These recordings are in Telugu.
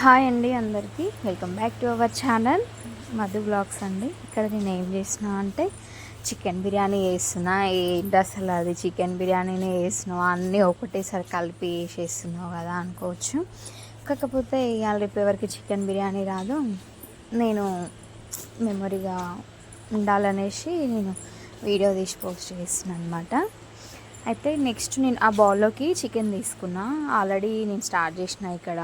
హాయ్ అండి అందరికీ. Welcome back to our channel. Madhu blogs అండి. ఇక్కడ నేను ఏం చేసిన అంటే చికెన్ బిర్యానీ వేస్తున్నా ఏంటి అసలు అది చికెన్ బిర్యానీనే చేస్తున్నావు? అన్నీ ఒకటేసారి కలిపి వేసేస్తున్నావు కదా అనుకోవచ్చు. కాకపోతే ఇవాళ రేపు ఎవరికి చికెన్ బిర్యానీ రాదు. నేను మెమొరీగా ఉండాలనేసి నేను వీడియో తీసి పోస్ట్ చేస్తున్నాను అనమాట అయితే నెక్స్ట్ నేను ఆ బౌల్లోకి చికెన్ తీసుకున్నా. ఆల్రెడీ నేను స్టార్ట్ చేసిన ఇక్కడ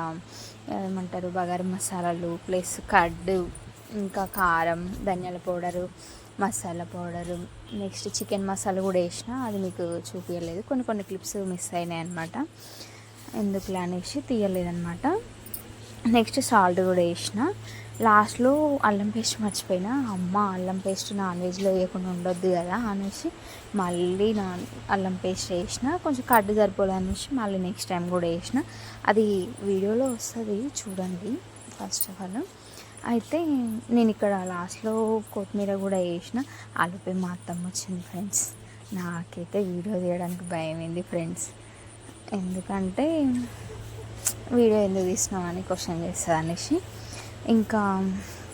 ఏమంటారు బగారం మసాలాలు ప్లస్ కడ్డు ఇంకా కారం ధనియాల powder masala powder. Next chicken masala కూడా వేసిన. అది మీకు చూపించలేదు కొన్ని కొన్ని క్లిప్స్ మిస్ అయినాయి అనమాట ఎందుకులే అనేసి తీయలేదన్నమాట. నెక్స్ట్ సాల్ట్ కూడా వేసిన. లాస్ట్లో అల్లం పేస్ట్ మర్చిపోయినా అమ్మ అల్లం పేస్ట్ నాన్ వెజ్లో వేయకుండా ఉండొద్దు కదా అనేసి మళ్ళీ నా అల్లం పేస్ట్ వేసిన కొంచెం కడ్డు సరిపోలే అనేసి మళ్ళీ నెక్స్ట్ టైం కూడా వేసిన. అది వీడియోలో వస్తుంది చూడండి ఫస్ట్ ఆఫ్ ఆల్. అయితే నేను ఇక్కడ లాస్ట్లో కొత్తిమీర కూడా వేసిన అలిపోయి మా అత్తమ్మ వచ్చింది ఫ్రెండ్స్. నాకైతే వీడియో తీయడానికి భయమైంది ఫ్రెండ్స్. ఎందుకంటే వీడియో ఎందుకు తీసినామని క్వశ్చన్ చేస్తుంది అనేసి. ఇంకా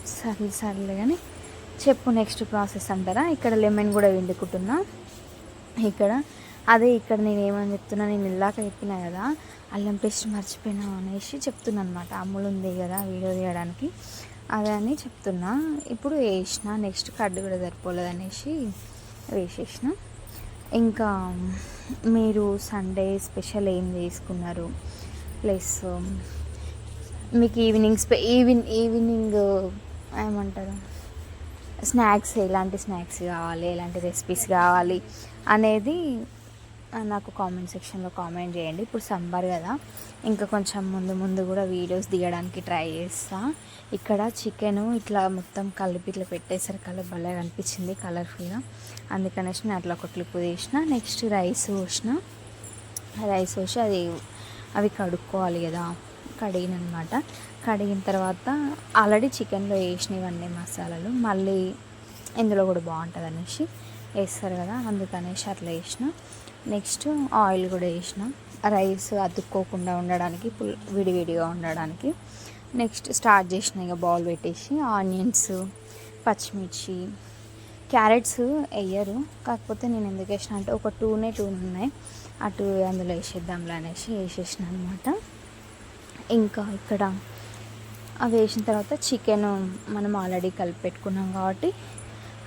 సర్లే సర్లే కానీ చెప్పు నెక్స్ట్ ప్రాసెస్ అంటారా? ఇక్కడ లెమన్ కూడా వండుకుంటున్నా ఇక్కడ అదే ఇక్కడ నేను ఏమని చెప్తున్నా నేను ఇల్లాక చెప్పినా కదా అల్లం పేస్ట్ మర్చిపోయినా అనేసి చెప్తున్నా అనమాట అమ్ములు ఉంది కదా వీడియో తీయడానికి. అదే అని చెప్తున్నా. ఇప్పుడు వేసిన నెక్స్ట్ కడ్డు కూడా సరిపోలేదు అనేసి వేసేసిన. ఇంకా మీరు సండే స్పెషల్ ఏం చేసుకున్నారు? ప్లస్ మీకు ఈవినింగ్ స్పే ఈవిన్ ఈవినింగ్ ఏమంటారు? స్నాక్స్ ఎలాంటి స్నాక్స్ కావాలి ఎలాంటి రెసిపీస్ కావాలి అనేది నాకు కామెంట్ సెక్షన్లో కామెంట్ చేయండి. ఇప్పుడు సమ్మర్ కదా ఇంకా కొంచెం ముందు ముందు కూడా వీడియోస్ దిగడానికి ట్రై చేస్తా. ఇక్కడ చికెన్ ఇట్లా మొత్తం కలిపి ఇట్లా పెట్టేసరికి భలే అనిపించింది కలర్ఫుల్గా అందుకనేసి నేను అట్లా ఒక క్లిప్ తీసిన. నెక్స్ట్ రైస్ పోసిన. రైస్ పోసి అది అవి కడుక్కోవాలి కదా. కడిగిన అనమాట కడిగిన తర్వాత ఆల్రెడీ చికెన్లో వేసినవన్నీ మసాలాలు మళ్ళీ ఇందులో కూడా బాగుంటుంది అనేసి వేస్తారు కదా అందుకనేసి అట్లా వేసిన నెక్స్ట్ ఆయిల్ కూడా వేసిన రైస్ అతుక్కోకుండా ఉండడానికి పుల్ విడివిడిగా ఉండడానికి. నెక్స్ట్ స్టార్ట్ చేసిన ఇక బౌల్ పెట్టేసి ఆనియన్స్ పచ్చిమిర్చి క్యారెట్స్ వేయరు కాకపోతే నేను ఎందుకు వేసిన అంటే ఒక టూనే టూ ఉన్నాయి అటు అందులో వేసేద్దాంలే అనేసి వేసేసిన అనమాట ఇంకా ఇక్కడ అవి వేసిన తర్వాత చికెన్ మనం ఆల్రెడీ కలిపి పెట్టుకున్నాం కాబట్టి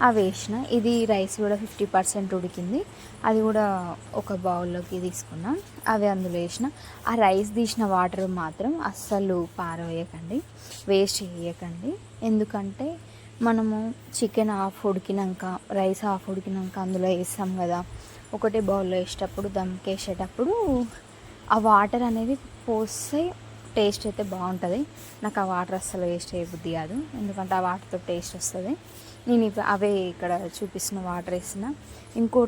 అవి వేసిన. ఇది రైస్ కూడా ఫిఫ్టీ పర్సెంట్ ఉడికింది. అది కూడా ఒక బౌల్లోకి తీసుకున్నాం. అవి అందులో వేసిన. ఆ రైస్ తీసిన వాటర్ మాత్రం అస్సలు పారవేయకండి. వేస్ట్ చేయకండి. ఎందుకంటే మనము చికెన్ హాఫ్ ఉడికినాక రైస్ హాఫ్ ఉడికినాక అందులో వేస్తాం కదా. ఒకటే బౌల్లో వేసేటప్పుడు దమ్కేసేటప్పుడు ఆ వాటర్ అనేది పోస్తే టేస్ట్ అయితే బాగుంటుంది. నాకు ఆ వాటర్ అస్సలు వేస్ట్ చేయబుద్ధి కాదు. ఎందుకంటే ఆ వాటర్తో టేస్ట్ వస్తుంది. నేను అవే ఇక్కడ చూపిస్తున్న వాటర్ వేసిన. ఇంకో